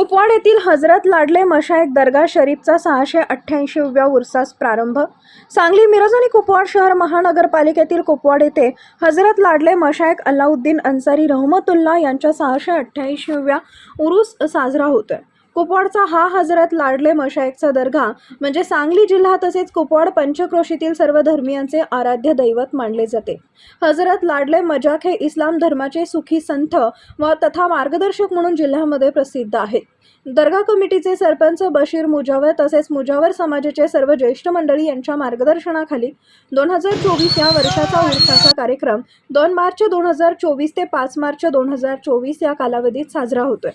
कुपवाड येथील हजरत लाडले मशाएक दर्गा शरीफचा सहाशे अठ्ठ्याऐंशीव्या उरसास प्रारंभ. सांगली मिरज आणि कुपवाड शहर महानगरपालिकेतील कुपवाड येथे हजरत लाडले मशाएक अल्लाउद्दीन अन्सारी रहमतुल्ला यांच्या सहाशे अठ्ठ्याऐंशीव्या उरूस साजरा होतोय. कुपवाडचा हा हजरत लाडले मशाएकचा दर्गा. म्हणजे सांगली जिल्हा तसेच कुपवाड पंचक्रोशीतील सर्व धर्मियांचे आराध्य दैवत मानले जाते. हजरत लाडले मजाक हे इस्लाम धर्माचे सुखी संत व तथा मार्गदर्शक म्हणून जिल्ह्यामध्ये प्रसिद्ध आहेत. दर्गा कमिटीचे सरपंच बशीर मुजावर तसेच मुजावर समाजाचे सर्व ज्येष्ठ मंडळी यांच्या मार्गदर्शनाखाली दोन हजार चोवीस या वर्षाचा उर्साचा कार्यक्रम दोन मार्च दोन हजार चोवीस ते पाच मार्च दोन हजार चोवीस या कालावधीत साजरा होतोय.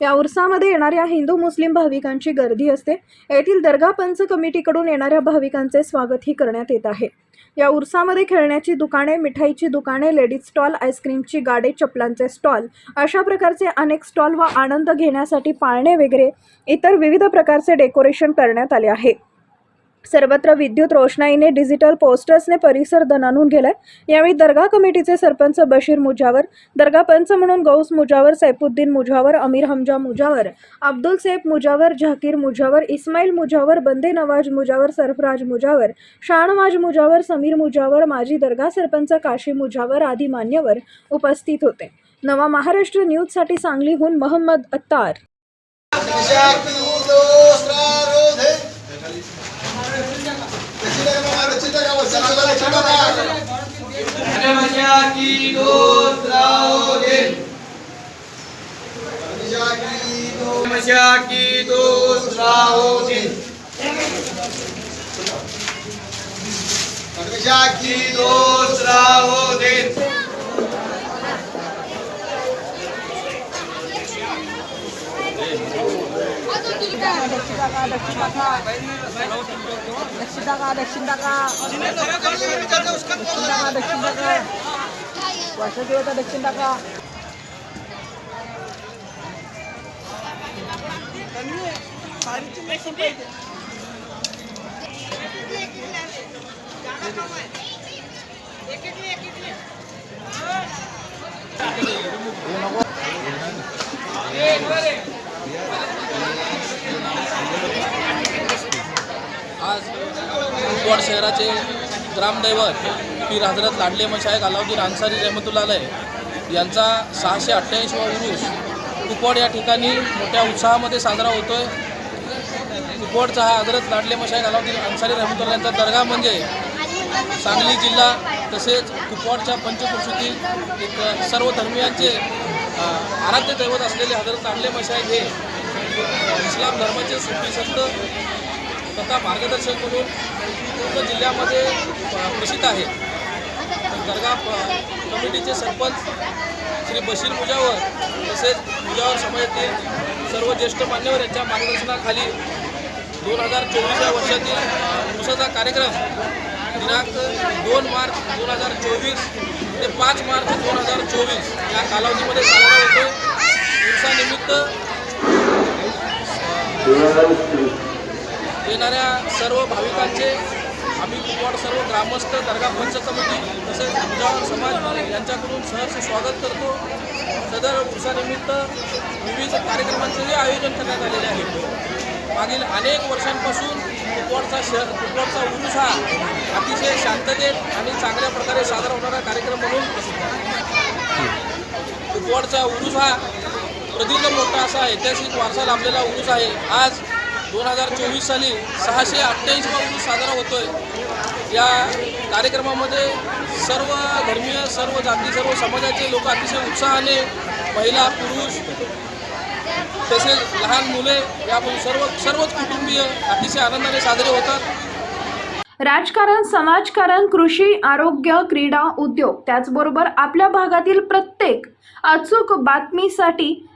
या उर्सामध्ये येणाऱ्या हिंदू मुस्लिम भाविकांची गर्दी असते. येथील दर्गा पंच कमिटीकडून येणाऱ्या भाविकांचे स्वागतही करण्यात येत आहे. या उर्सामध्ये खेळण्याची दुकाने मिठाईची दुकाने लेडीज स्टॉल आईस्क्रीमची गाडे चपलांचे स्टॉल अशा प्रकारचे अनेक स्टॉल व आनंद घेण्यासाठी पाळणे वगैरे इतर विविध प्रकारचे डेकोरेशन करण्यात आले आहे. सर्वत्र विद्युत रोषणाईने डिजिटल पोस्टर्सने परिसर दणानून गेलाय. यावेळी दर्गा कमिटीचे सरपंच बशीर मुजावर दर्गा पंच म्हणून गौस मुजावर सैफुद्दीन मुजावर अमीर हमजा मुजावर अब्दुल सैफ मुजावर झाकीर मुजावर इस्माईल मुजावर बंदे नवाज मुजावर सरफराज मुजावर शाहनवाज मुजावर समीर मुजावर माजी दर्गा सरपंच काशी मुजावर आदी मान्यवर उपस्थित होते. नवा महाराष्ट्र न्यूजसाठी सांगलीहून महम्मद अत्तार. की की दोस्त राहोगे दक्षिण दक्षिण दक्षिण दक्षिण टाका दक्षिण टाका? आज शहराचे ग्रामदैवत पीर हजरत लाडले मशायक अलाउद्दीन अन्सारी रहमतुल्लालय यांचा सहाशे अठ्ठ्याऐंशीवा उरुस कुपवाड या ठिकाणी मोठ्या उत्साहामध्ये साजरा होतो आहे कुपवाडचा हा हजरत लाडले मशायक अलाउद्दीन अन्सारी रहमतुल्ला यांचा दर्गा म्हणजे सांगली जिल्हा तसेच कुपवाडच्या पंचकृषीतील एक सर्व धर्मियांचे आराध्य दैवत असलेले हजरत लाडले मशायक हे इस्लाम धर्माचे सुखी संत तथा मार्गदर्शक म्हणून पूर्ण जिल्ह्यामध्ये प्रसिद्ध आहे दर्गा प- कमिटीचे सरपंच श्री बशीर मुजावर तसेच मुजावर समाजातील सर्व ज्येष्ठ मान्यवर यांच्या मार्गदर्शनाखाली दोन हजार चोवीस या वर्षातील दिवसाचा कार्यक्रम दिनांक दोन मार्च दोन हजार चोवीस ते पाच मार्च दोन हजार चोवीस या कालावधीमध्ये साजरा होतो. दिवसानिमित्त येणाऱ्या सर्व भाविकांचे आम्ही कुपवाड सर्व ग्रामस्थ दर्गा पंच समिती तसेच मुजावर समाज यांच्याकडून सहर्ष स्वागत करतो. सदर उत्सानिमित्त विविध कार्यक्रमांचेही आयोजन करण्यात आलेले आहे. मागील अनेक वर्षांपासून कुपवाडचा शहर कुपवाडचा उरुस हा अतिशय शांततेत आणि चांगल्या प्रकारे साजरा होणारा कार्यक्रम म्हणून प्रसिद्ध आहे. कुपवाडचा उरूस हा प्रदीर्घ मोठा असा ऐतिहासिक वारसा लाभलेला उरुस आहे. आज दोन हजार चोवीस साली सहाशे अठ्ठ्याऐंशी उरूस साजरा होतोय. या कार्यक्रमामध्ये सर्व धर्मीय सर्व जाती सर्व समाजाचे लोक अतिशय उत्साहाने महिला पुरुष तसेच लहान मुले यापासून सर्व सर्वच कुटुंबीय अतिशय आनंदाने साजरे होतात. राजकारण समाजकारण कृषी आरोग्य क्रीडा उद्योग त्याचबरोबर आपल्या भागातील प्रत्येक अचूक बातमीसाठी